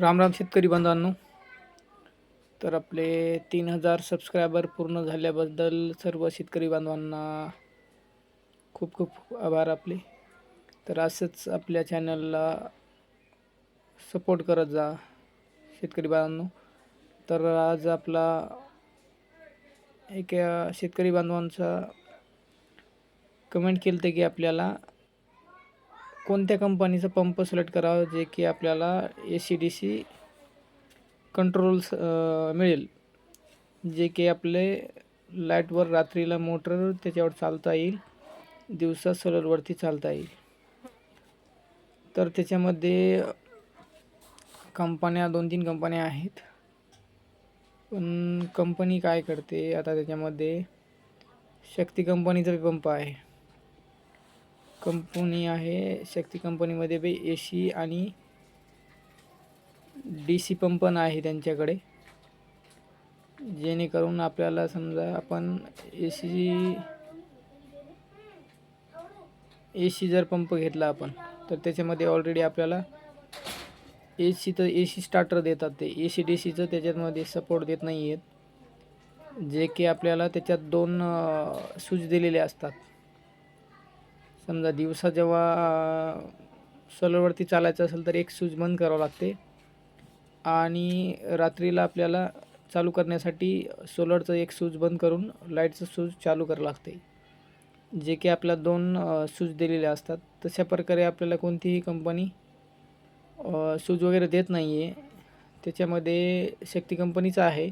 राम राम शेतकरी बांधवांनो. तर आपले तीन हजार सबस्क्रायबर पूर्ण झाल्याबद्दल सर्व शेतकरी बांधवांना खूप खूप आभार आपले. तर असंच आपल्या चॅनलला सपोर्ट करत जा शेतकरी बांधवांनो. तर आज आपला एक शेतकरी बांधवांचा कमेंट केलं होतं की आपल्याला कोणत्या कंपनीचा पंप सिलेक्ट करावा जे की आपल्याला A C D C controls मिळेल. जे की आपले लाईटवर रात्रीला मोटर त्याच्यावर चालता येईल दिवसा सोलरवरती चालता येईल. तर त्याच्यामध्ये कंपन्या दोन तीन कंपन्या आहेत. पण कंपनी काय करते आता त्याच्यामध्ये शक्ती कंपनीचा पंप आहे. कंपनी आहे शक्ती कंपनीमध्ये बी ए सी आणि डी सी पंप पण आहे त्यांच्याकडे. जेणेकरून आपल्याला समजा आपण ए सी ए सी जर पंप घेतला आपण तर त्याच्यामध्ये ऑलरेडी आपल्याला ए सी तर ए सी स्टार्टर देतात ते. ए सी डी सीचं त्याच्यामध्ये सपोर्ट देत नाही आहेत जे की आपल्याला त्याच्यात दोन स्विच दिलेले असतात. समजा दिवसा जेव्हा सोलरवरती चालायचं असेल तर एक स्विच बंद करावं लागते. आणि रात्रीला आपल्याला चालू करण्यासाठी सोलरचं एक स्विच बंद करून लाईटचं स्विच चालू करावं लागते. जे की आपल्या दोन स्विच दिलेले असतात. तशा प्रकारे आपल्याला कोणतीही कंपनी स्विच वगैरे देत नाही आहे त्याच्यामध्ये शक्ती कंपनीचं आहे.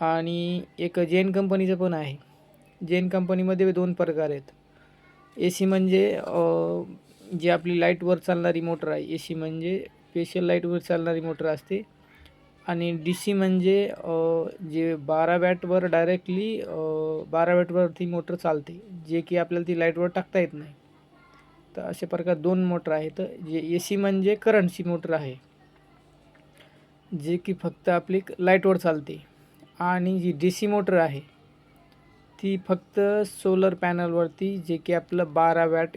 आणि एक जैन कंपनीचं पण आहे. जैन कंपनीमध्ये दोन प्रकार आहेत. ए सी म्हणजे जी आपली लाईटवर चालणारी मोटर आहे ए सी म्हणजे स्पेशल लाईटवर चालणारी मोटर असते. आणि डी सी म्हणजे जे बारा वॅटवर डायरेक्टली बारा वॅटवर ती मोटर चालते जे की आपल्याला ती लाईटवर टाकता येत नाही. तर अशा प्रकार दोन मोटर आहेत जे ए सी म्हणजे करंटची मोटर आहे जे की फक्त आपली लाईटवर चालते. आणि जी डी सी मोटर आहे ती फक्त सोलर पॅनलवरती जे की आपलं बारा वॅट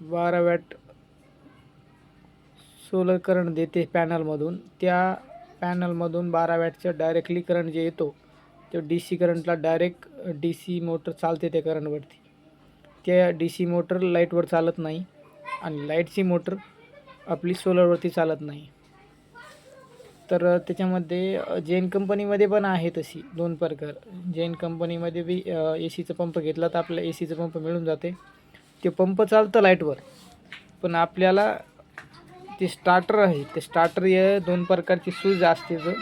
बारा वॅट सोलर करंट देते पॅनलमधून त्या पॅनलमधून बारा वॅटचं डायरेक्टली करंट जे येतो तो डी सी करंटला डायरेक्ट डी सी मोटर चालते त्या करंटवरती त्या डी सी मोटर लाईटवर चालत नाही आणि लाईटची मोटर आपली सोलरवरती चालत नाही. तर त्याच्यामध्ये जैन कंपनीमध्ये पण आहे तशी दोन प्रकार. जैन कंपनीमध्ये बी ए सीचा पंप घेतला तर आपल्याला ए सीचा पंप मिळून जाते. ते पंप चालतं लाईटवर. पण आपल्याला ते स्टार्टर आहे. ते स्टार्टर या दोन प्रकारची सूज असते तर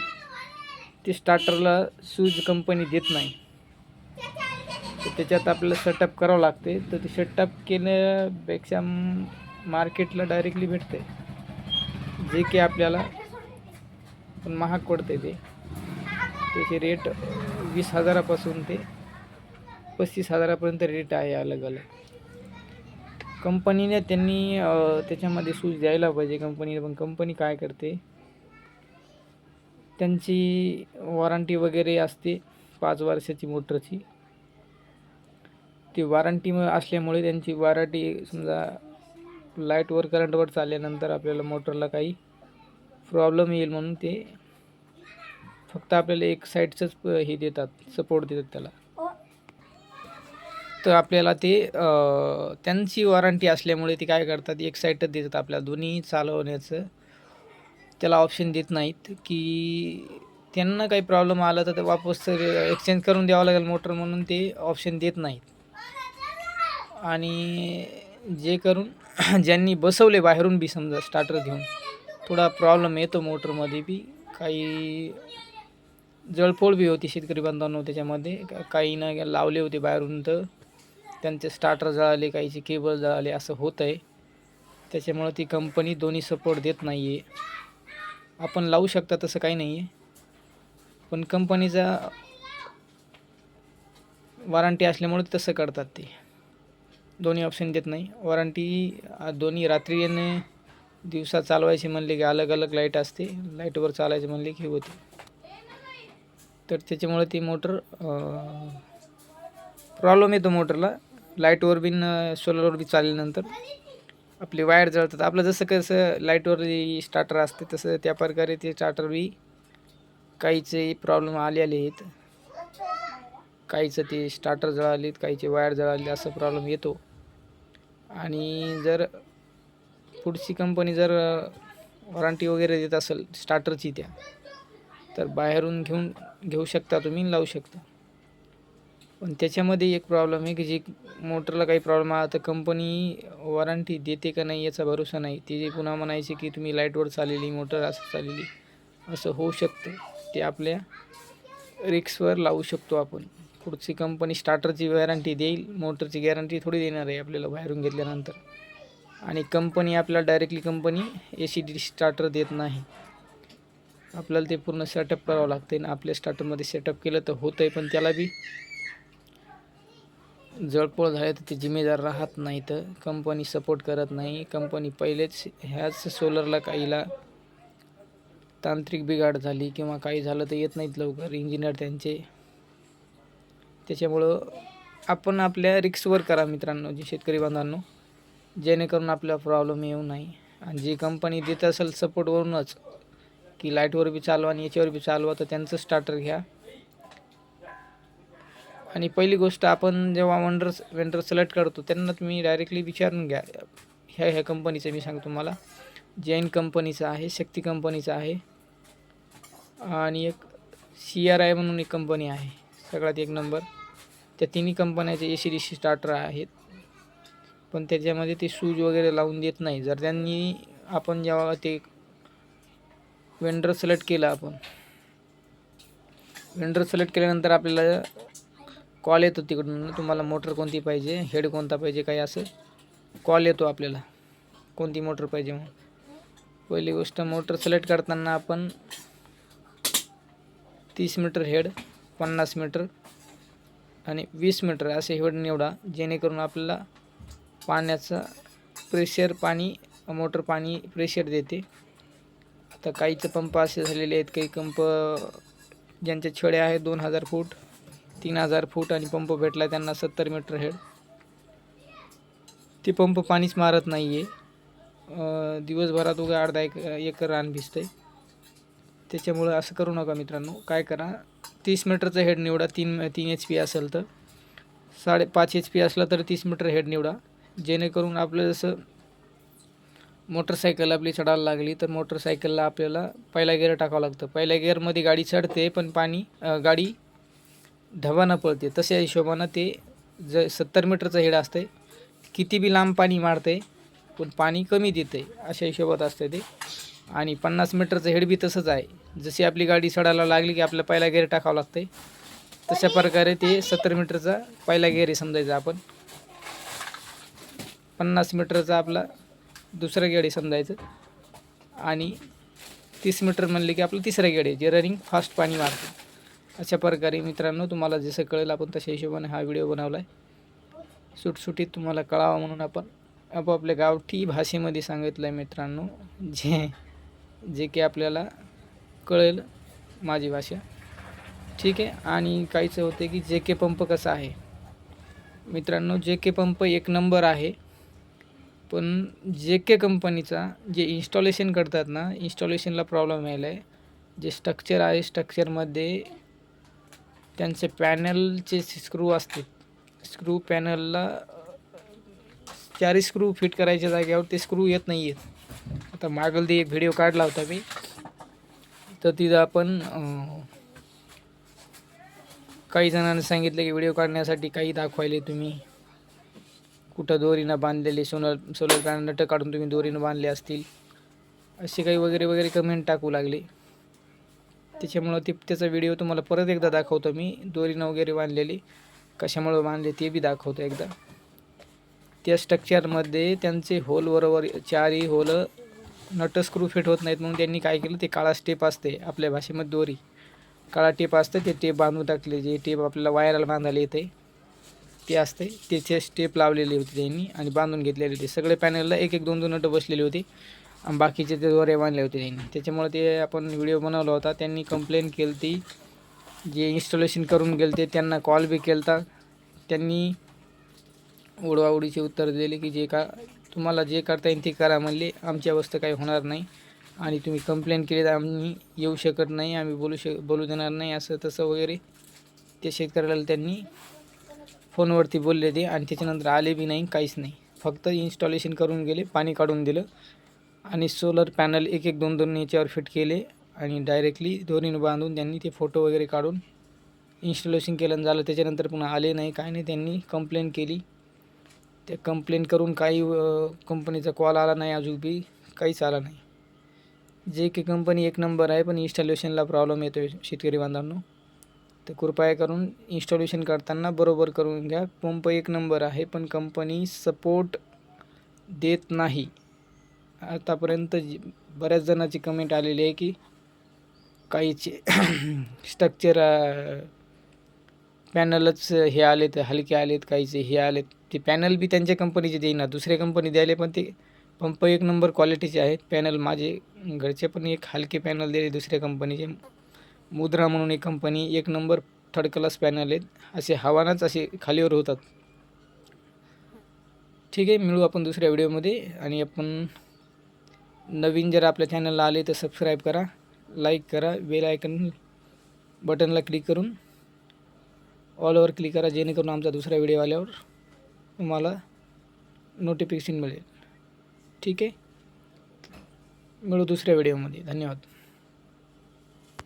ते स्टार्टरला सूज कंपनी देत नाही. तर त्याच्यात आपल्याला सेटअप करावं लागते. तर ते सेटअप केल्यापेक्षा मार्केटला डायरेक्टली भेटते. जे की आपल्याला पण महाग पडते ते. त्याचे रेट वीस हजारापासून ते पस्तीस हजारापर्यंत रेट आहे अलग अलग कंपनीने त्यांनी त्याच्यामध्ये सूज द्यायला पाहिजे कंपनीने पण कंपनी काय करते? त्यांची वॉरंटी वगैरे असते पाच वर्षाची मोटरची. ती वॉरंटी असल्यामुळे त्यांची वॉरंटी समजा लाईटवर करंटवर चालल्यानंतर आपल्याला मोटरला काही प्रॉब्लेम येईल म्हणून ते फक्त आपल्याला एक साईडचंच हे देतात सपोर्ट देतात त्याला. तर आपल्याला ते त्यांची वॉरंटी असल्यामुळे ते काय करतात एक साईडच देतात आपल्याला. दोन्ही चालवण्याचं त्याला ऑप्शन देत नाहीत की त्यांना काही प्रॉब्लेम आला तर ते वापस एक्सचेंज करून द्यावं लागेल मोटर म्हणून ते ऑप्शन देत नाहीत. आणि जे करून ज्यांनी बसवले बाहेरून बी समजा स्टार्टर घेऊन थोडा प्रॉब्लेम येतो मोटरमध्ये बी काही जळपोळ बी होती शेतकरी बांधवांनो त्याच्यामध्ये. का- काही ना लावले होते बाहेरून तर. त्यांचे स्टार्टर जळाले काहीचे केबल जळाले असं होत आहे त्याच्यामुळं ती कंपनी दोन्ही सपोर्ट देत नाही आहे आपण लावू शकता तसं काही नाही आहे पण कंपनीचा वॉरंटी असल्यामुळे तसं करतात ते. दोन्ही ऑप्शन देत नाही. वॉरंटी दोन्ही रात्री आणि दिवसा चालवायची म्हणले की अलग अलग लाइट असते लाईटवर चालायचे म्हणले की होते. तर त्याच्यामुळे ती मोटर प्रॉब्लेम येतो मोटरला. लाईटवर बीन सोलरवर बी चालल्यानंतर आपली वायर जळतात. आपलं जसं कसं लाईटवर स्टार्टर असते तसं त्या प्रकारे ते स्टार्टर बी काहीचे प्रॉब्लेम आले आले आहेत. काहीचं ते स्टार्टर जळालेत काहीचे वायर जळाले असा प्रॉब्लेम येतो. आणि जर पुढची कंपनी जर वॉरंटी वगैरे देत असेल स्टार्टरची त्या तर बाहेरून घेऊन घेऊ शकता तुम्ही लावू शकता. पण त्याच्यामध्ये एक प्रॉब्लेम आहे की जी मोटरला काही प्रॉब्लेम आला तर कंपनी वॉरंटी देते का नाही याचा भरोसा नाही. ते जे पुन्हा म्हणायचे की तुम्ही लाईटवर चाललेली मोटर असं चाललेली असं होऊ शकतं. ते आपल्या रिक्सवर लावू शकतो आपण. पुढची कंपनी स्टार्टरची गॅरंटी देईल मोटरची गॅरंटी थोडी देणार आहे आपल्याला बाहेरून घेतल्यानंतर. आणि कंपनी आपल्याला directly company A C D starter देत नाही. आपल्याला ते पूर्ण सेटअप करावं लागते आणि आपल्या स्टार्टरमध्ये सेटअप केलं तर होतं आहे पण त्याला बी जळपोळ झाले तर ते जिम्मेदार राहत नाही तर कंपनी सपोर्ट करत नाही. कंपनी पहिलेच ह्याच सोलरला काहीला तांत्रिक बिघाड झाली किंवा काही झालं तर येत नाहीत लवकर इंजिनियर त्यांचे. त्याच्यामुळं आपण आपल्या रिक्सवर करा मित्रांनो जे शेतकरी बांधवांनो. जेणेकरून आपला प्रॉब्लेम येऊ नाही. आणि जी कंपनी देत असेल सपोर्टवरूनच की लाईटवर बी चालवा आणि याच्यावर बी चालवा तर त्यांचं स्टार्टर घ्या. आणि पहिली गोष्ट आपण जेव्हा वंडर वेंडर सिलेक्ट करतो त्यांना तुम्ही डायरेक्टली विचारून घ्या. ह्या ह्या कंपनीचं मी सांगतो तुम्हाला. जैन कंपनीचं आहे शक्ती कंपनीचं आहे. आणि एक सी आर आय म्हणून एक कंपनी आहे सगळ्यात एक नंबर त्या तिन्ही कंपन्याचे A C D C starter आहेत. पण त्याच्यामध्ये ते शूज वगैरे लावून देत नाही. जर त्यांनी आपण जेव्हा ते वेंडर सिलेक्ट केलं आपण. वेंडर सिलेक्ट केल्यानंतर आपल्याला कॉल येतो तिकडून. तुम्हाला मोटर कोणती पाहिजे हेड कोणता पाहिजे काही असं कॉल येतो आपल्याला. कोणती मोटर पाहिजे म्हणून. पहिली गोष्ट मोटर सिलेक्ट करताना आपण तीस मीटर हेड पन्नास मीटर आणि वीस मीटर असे हेड निवडा जेणेकरून आपल्याला पाण्याचा प्रेशर पाणी मोटर पाणी प्रेशर देते. तर काहीचे पंप असे झालेले आहेत काही पंप ज्यांच्या छड्या आहेत दोन हजार फूट तीन हजार फूट आणि पंप भेटला त्यांना सत्तर मीटर हेड ते पंप पाणीच मारत नाही आहे दिवसभरात उगा अर्धा एक एकर रान भिजतं आहे त्याच्यामुळं असं करू नका मित्रांनो. काय करा तीस मीटरचं हेड निवडा तीन तीन एच पी असेल तर. साडेपाच एच पी असलं तर तीस मीटर हेड निवडा. जेणेकरून आपलं जसं मोटरसायकल आपली चढायला लागली तर मोटरसायकलला आपल्याला पहिला गिअर टाकावं लागतं. पहिल्या गिअरमध्ये गाडी चढते पण पाणी गाडी ढवानं पळते. तशा हिशोबानं ते ज सत्तर मीटरचं हेड असते किती बी लांब पाणी मारते पण पाणी कमी देते अशा हिशोबात असतं ते. आणि पन्नास मीटरचं हेड बी तसंच आहे. जशी आपली गाडी चढायला लागली की आपल्याला पहिला गेअर टाकावं लागते तशा प्रकारे ते सत्तर मीटरचा पहिला गेअर आहे समजायचं आपण. पन्नास मीटरचा आपला दुसरं गेड आहे समजायचं. आणि तीस मीटर म्हणले की आपलं तिसरं गेड आहे जे रनिंग फास्ट पाणी मारते. अशा प्रकारे मित्रांनो तुम्हाला जसं कळेल आपण तशा हिशोबाने हा व्हिडिओ बनवला आहे सुटसुटीत तुम्हाला कळावा म्हणून आपण आपापल्या गावठी भाषेमध्ये सांगितलं आहे मित्रांनो. जे जे की आपल्याला कळेल माझी भाषा. ठीक आहे? आणि काहीचं होते की जे के पंप कसा आहे? मित्रांनो जे के पंप एक नंबर आहे. पण जे के कंपनीचा जे इन्स्टॉलेशन करतात ना इन्स्टॉलेशनला प्रॉब्लेम यायला आहे जे स्ट्रक्चर आहे स्ट्रक्चरमध्ये त्यांचे पॅनलचे स्क्रू असतात स्क्रू पॅनलला चारही स्क्रू फिट करायच्या जागेवर ते स्क्रू येत नाही आहेत आता मागल ते एक व्हिडिओ काढला होता मी. तर तिथं आपण काही जणांनी सांगितलं की व्हिडिओ काढण्यासाठी काही दाखवायले तुम्ही. कुठं दोरीनं बांधलेले सोलर सोलर पॅनल नट काढून तुम्ही दोरीनं बांधले असतील. असे काही वगैरे वगैरे कमेंट टाकू लागले. त्याच्यामुळं ते त्याचा व्हिडिओ तुम्हाला परत एकदा दाखवतो मी. दोरीनं वगैरे बांधलेली. कशामुळं बांधले ते बी दाखवतो एकदा. त्या स्ट्रक्चरमध्ये त्यांचे होल बरोबर चारही होल नट स्क्रू फिट होत नाहीत. म्हणून त्यांनी काय केलं? ते काळा स्टेप असते आपल्या भाषेमध्ये दोरी. काळा टेप असते ते टेप बांधून टाकले. जे टेप आपल्याला वायरला बांधायला येते. ते असते. त्याचे स्टेप लावलेले होते त्यांनी आणि बांधून घेतलेले होते. सगळे पॅनलला एक एक दोन दोन नटं बसलेले होते. आणि बाकीचे ते दोरे बांधले होते त्यांनी. त्याच्यामुळे ते आपण व्हिडिओ बनवला होता. त्यांनी कंप्लेंट केली ती जे इन्स्टॉलेशन करून गेले ते त्यांना कॉल बी केला त्यांनी ओढवाओढीचे उत्तर दिले की जे का तुम्हाला जे करता येईल ते करा म्हणले. आमची अवस्था काही होणार नाही. आणि तुम्ही कंप्लेंट केली तर आम्ही येऊ शकत नाही. आम्ही बोलू शक बोलू देणार नाही. असं तसं वगैरे ते शेतकऱ्याला त्यांनी फोनवरती बोलले ते आणि त्याच्यानंतर आले बी नाही काहीच नाही. फक्त इन्स्टॉलेशन करून गेले पाणी काढून दिलं आणि सोलर पॅनल एक एक दोन दोन याच्यावर फिट केले आणि डायरेक्टली दोरीनं बांधून त्यांनी ते फोटो वगैरे काढून इन्स्टॉलेशन केलं झालं. त्याच्यानंतर पुन्हा आले नाही काय नाही त्यांनी कंप्लेंट केली. त्या कंप्लेंट करून काही कंपनीचा कॉल आला नाही अजून बी काहीच आला नाही. जे की कंपनी एक नंबर आहे पण इन्स्टॉलेशनला प्रॉब्लेम येतो आहे शेतकरी बांधवांनो. तर कृपया करून इन्स्टॉलेशन करताना बरोबर करून घ्या. पंप एक नंबर आहे पण कंपनी सपोर्ट देत नाही. आतापर्यंत जी- बऱ्याच जणाची कमेंट आलेली आहे की काहीचे स्ट्रक्चर पॅनलच हे आलेत हलके आलेत काहीचे हे आलेत. ते पॅनल बी त्यांच्या कंपनीचे देईना दुसऱ्या कंपनी द्यायले पण ते पंप एक नंबर क्वालिटीचे आहेत. पॅनल माझे घरचे पण एक हलके पॅनल दिले दुसऱ्या कंपनीचे मुद्रा म्हणून एक कंपनी एक नंबर थर्ड क्लास पॅनल आहेत. असे हवानाच असे खालीवर होतात. ठीक आहे मिळू आपण दुसऱ्या व्हिडिओमध्ये आणि आपण नवीन जर आपल्या चॅनलला आले तर सबस्क्राईब करा लाईक करा बेल आयकन बटनला क्लिक करून ऑलवर क्लिक करा जेणेकरून आमचा दुसरा व्हिडिओ आल्यावर तुम्हाला नोटिफिकेशन मिळेल. ठीक आहे? मिळू दुसऱ्या व्हिडिओमध्ये धन्यवाद.